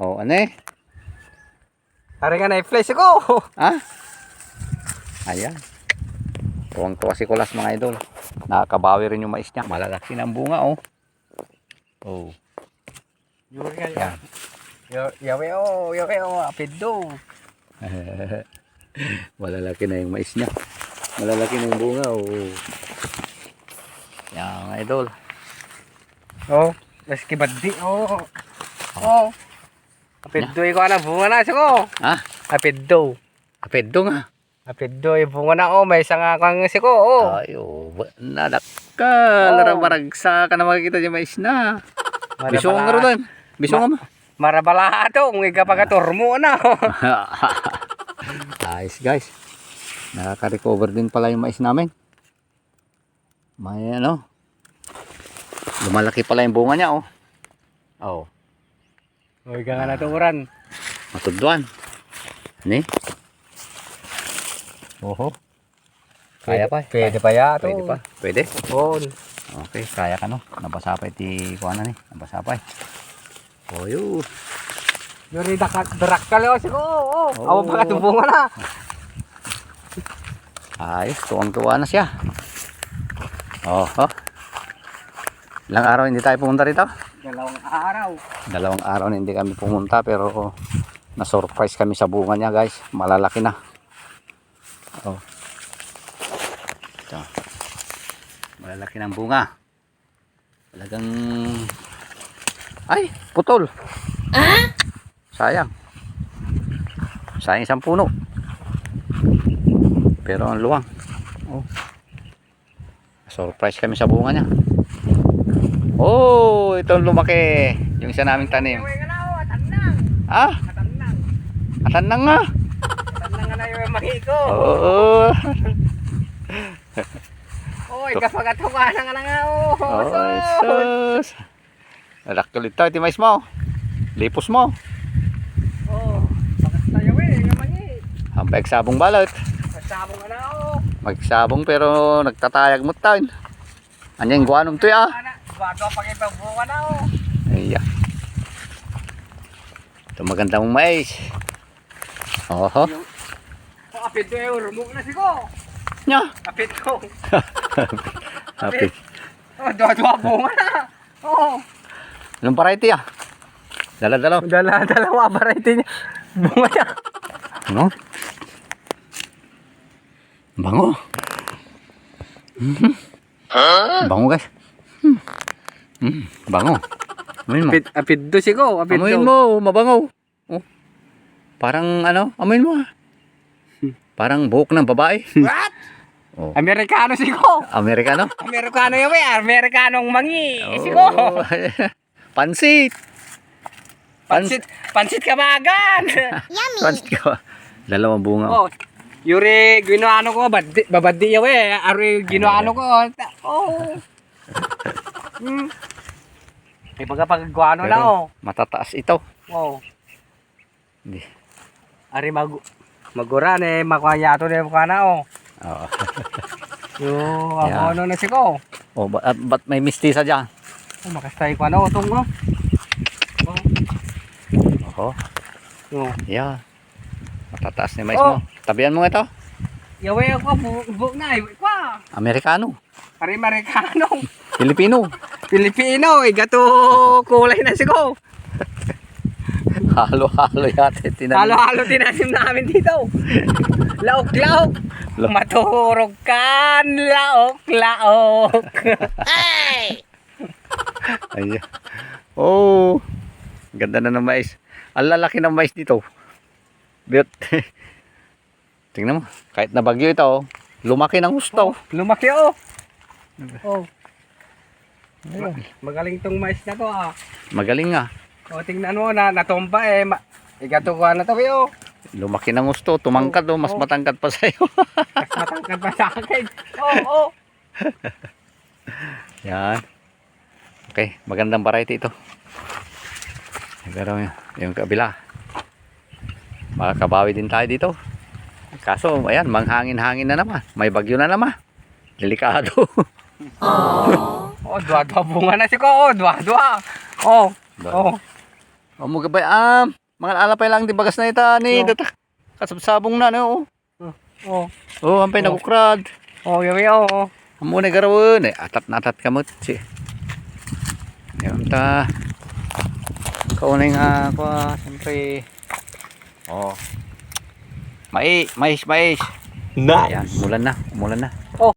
Oh, ano eh? Ari nga na i-flash ko. Ha? Ayan. Tuwang-tuwa si Kulas mga idol. Nakakabawi rin yung mais niya. Malalaki ng bunga oh. Oh. Yuri nga yan. Yawe o, yawe o, apid do. Malalaki na yung mais niya. Malalaki na yung bunga oh. Yan mga idol. Oh, mas kibaddi oh. Oh. Apid do ko na bunga na siko. Ha? Apid do. Kapeddo nga. Apid do bunga na oh, may isang kang siko oh. Ay, oh. ba- Nadak ka. Larabaragsa ka na makikita yung mais na. Bisong nga rin. Bisong nga. Marabala to, kung ikapaгаtor mo na. oh. Ayos guys. Nakaka-recover din pala yung mais namin. May ano. Lumalaki pala yung bunga niya oh. Oh, Uy, ka nga naturan. matudwan. Ni? Oho. Kaya pa. Pwede pa ya to. Pwede pa. Pwede. Oh, Okay, kaya ka no. Nabasa pa iti kuha na ni. Nabasa pa eh. Oh, yun. yuri darak ka leo siko. Oh, Oh. awa pa ka bunga na. Ayos, tuwang-tuwa na siya. Oho. Ilang araw hindi tayo pumunta rito? Dalawang araw. Dalawang araw na hindi kami pumunta pero na-surprise kami sa bunga niya guys. Malalaki na. Oh. Ito. Malalaki ng bunga. Talagang ay, putol. Sayang. Sayang isang puno. Pero ang luwang. Oh. Surprise kami sa bunga niya. Oh, itong lumaki. Yung isa naming tanim. Nga oh. Ah, Atanang. atan na nga. Atanang nga na yung mahiko. Oo. Uy, kapagatuka na nga na nga oh. Oh, sus. Nalakkulit tayo, timais mo. Lipos mo. Oh, bakas tayo eh, yung mangi. Hampay sabong balot. Kasabong nga na oh. Magsabong pero nagtatayag mo tayo. Anyan guanom to ya. Ana, bago pag ibabunga na oh. Iya. Ito maganda mong mais. Oho. Oh, apit ko eh, rumok na siko. Nya. Apit ko. Happy. Oh, dua-dua bunga na. Oh. Anong variety ah? Dala-dala. Dala, dalawa variety niya. Bunga niya. Ano? Bango. Mhm. Bango guys. Hmm. Hmm, bango. Amoyin mo. Apit, apit do siko. Apit Amoyin mo, mabango. Oh. Parang ano, amoyin mo. ah. Parang buhok ng babae. What? Oh. Amerikano siko. Amerikano? Amerikano yun eh. Amerikanong mangi. Oh. Siko. Pansit. Pansit, pansit kamagan. Pansit ka. Dalawang bunga. oh. Yuri, ginoano ko, baddi, babadi yaw eh. Ari, ginoano ko. Oh. Hmm. May pagkapagguano na oh. Matataas ito. Oh. Hindi. Ari mag maguran eh, makayato na yung kana oh. Oo. Yo, Yeah. ako ano na siko. Oh, ba- at ba't may mistisa dyan? Oh, makastay ko ano, oh. Oho. Oh. Yeah. Matataas ni mais Oh. mo. Tabihan mo ito. Yawe ako, bu, bu na, kwa. Amerikano. Ari Amerikano. Filipino. Pilipino, eh, gato kulay na siko. Halo-halo yata. Tinanim. Halo-halo tinanim namin dito. Laok-laok. Laok. Maturog kan, laok-laok. Ayan. Oh. Ganda na ng mais. Ang lalaki ng mais dito. But, tingnan mo. Kahit na bagyo ito, oh, lumaki ng gusto. Lumaki oh. Oh. Ma- Magaling tong mais na to ah. Magaling nga. O tingnan mo na natumba eh. Ma Igato ko na to eh oh. Lumaki ng gusto. Tumangkad oh. Mas Oh. matangkad pa sa'yo. Mas matangkad pa sa akin. Oh, oh. Yan. Okay. Magandang variety ito. Pero yung kabila. Makakabawi din tayo dito. Kaso, ayan, manghangin-hangin na naman. May bagyo na naman. Delikado. Oh, dua-dua bunga na si ko. Oh, dua-dua. Oh. Dua. Oh. Amo gabay am. Mga alapay lang di bagas na ita ni Oo. data. Kasabsabong na no. Oh. Oh, ampay Oo. nagukrad. Oh, yawi oh. Amo na garawon eh atat na atat kamot si. Yan ta. Kaunay nga ako ah, siyempre. Oh. Mais, mais, mais. Ayan, mulan na, mulan na. Oh.